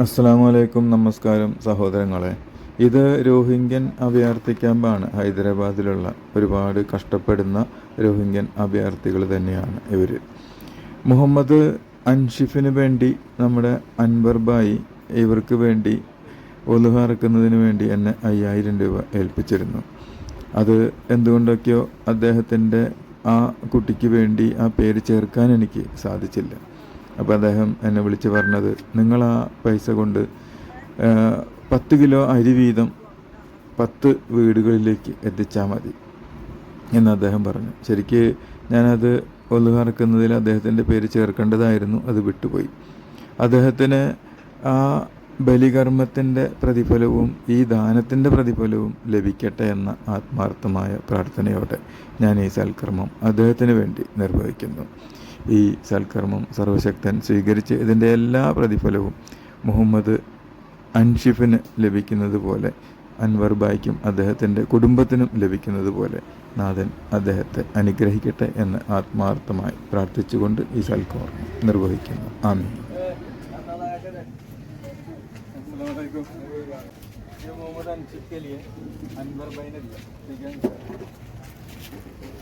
അസ്സലാമു അലൈക്കും നമസ്കാരം സഹോദരങ്ങളെ. ഇത് രോഹിംഗ്യൻ അഭയാർത്ഥി ക്യാമ്പാണ്. ഹൈദരാബാദിലുള്ള ഒരുപാട് കഷ്ടപ്പെടുന്ന രോഹിംഗ്യൻ അഭയാർത്ഥികൾ തന്നെയാണ് ഇവർ മുഹമ്മദ് അൻഷിഫിന് വേണ്ടി നമ്മുടെ അൻവർ ബായി ഇവർക്ക് വേണ്ടി ഒലുഹ ഇറക്കുന്നതിന് വേണ്ടി എന്നെ അയ്യായിരം രൂപ ഏൽപ്പിച്ചിരുന്നു. അത് എന്തുകൊണ്ടൊക്കെയോ അദ്ദേഹത്തിന്റെ ആ കുട്ടിക്ക് വേണ്ടി ആ പേര് ചേർക്കാൻ എനിക്ക് സാധിച്ചില്ല. അപ്പോൾ അദ്ദേഹം എന്നെ വിളിച്ച് പറഞ്ഞത് നിങ്ങൾ ആ പൈസ കൊണ്ട് പത്ത് കിലോ അരി വീതം പത്ത് വീടുകളിലേക്ക് എത്തിച്ചാൽ മതി. എന്ന് അദ്ദേഹം പറഞ്ഞു. ശരിക്ക് ഞാനത് ഒന്നുകറക്കുന്നതിൽ അദ്ദേഹത്തിന്റെ പേര് ചേർക്കേണ്ടതായിരുന്നു അത് വിട്ടുപോയി. അദ്ദേഹത്തിന് ആ ബലികർമ്മത്തിന്റെ പ്രതിഫലവും ഈ ദാനത്തിന്റെ പ്രതിഫലവും ലഭിക്കട്ടെ എന്ന ആത്മാർത്ഥമായ പ്രാർത്ഥനയോടെ ഞാൻ ഈ സൽക്കർമ്മം അദ്ദേഹത്തിന് വേണ്ടി നിർവഹിക്കുന്നു. ഈ സൽക്കർമ്മം സർവശക്തൻ സ്വീകരിച്ച് ഇതിന്റെ എല്ലാ പ്രതിഫലവും മുഹമ്മദ് അൻഷിഫിന് ലഭിക്കുന്നത് പോലെ അൻവർ ബായ്ക്കും അദ്ദേഹത്തിന്റെ കുടുംബത്തിനും ലഭിക്കുന്നത് പോലെ നാഥൻ അദ്ദേഹത്തെ അനുഗ്രഹിക്കട്ടെ എന്ന് ആത്മാർത്ഥമായി പ്രാർത്ഥിച്ചുകൊണ്ട് ഈ സൽക്കർമ്മം നിർവഹിക്കുന്നു. ആമീൻ. अनवर भाई ने दिया ठीक Hah?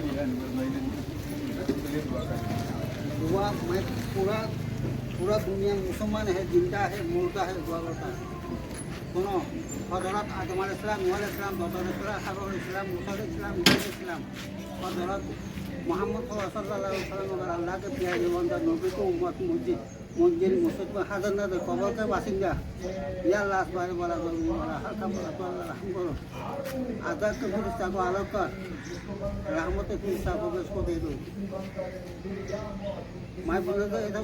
दुआ मैं पूरा पूरा दुनिया मुसलमान है जिंदा है मुर्दा है दुआ करता है सुनो हजरत आदम इस्लाम नुह इस्लाम बदर इस्लाम हबर इस्लाम मुसर इस्लाम ईसा इस्लाम हजरत মোহাম্মদ সাল্লাহ আল্লাহকে পেঁয়াজ বন্দা নবীকে উমত মসজিদ মসজিদ মসজিদ হাজার কবরকে বাসিন্দা। ইয়া লাশ বাইরে বলা গরু বলা হালকা বলা বলা রাহম করো। আজাদকে ফিরিস্তা কো, আলোক কর। রাহমতে ফিরিস্তা প্রবেশ করে মাই বলে তো এটা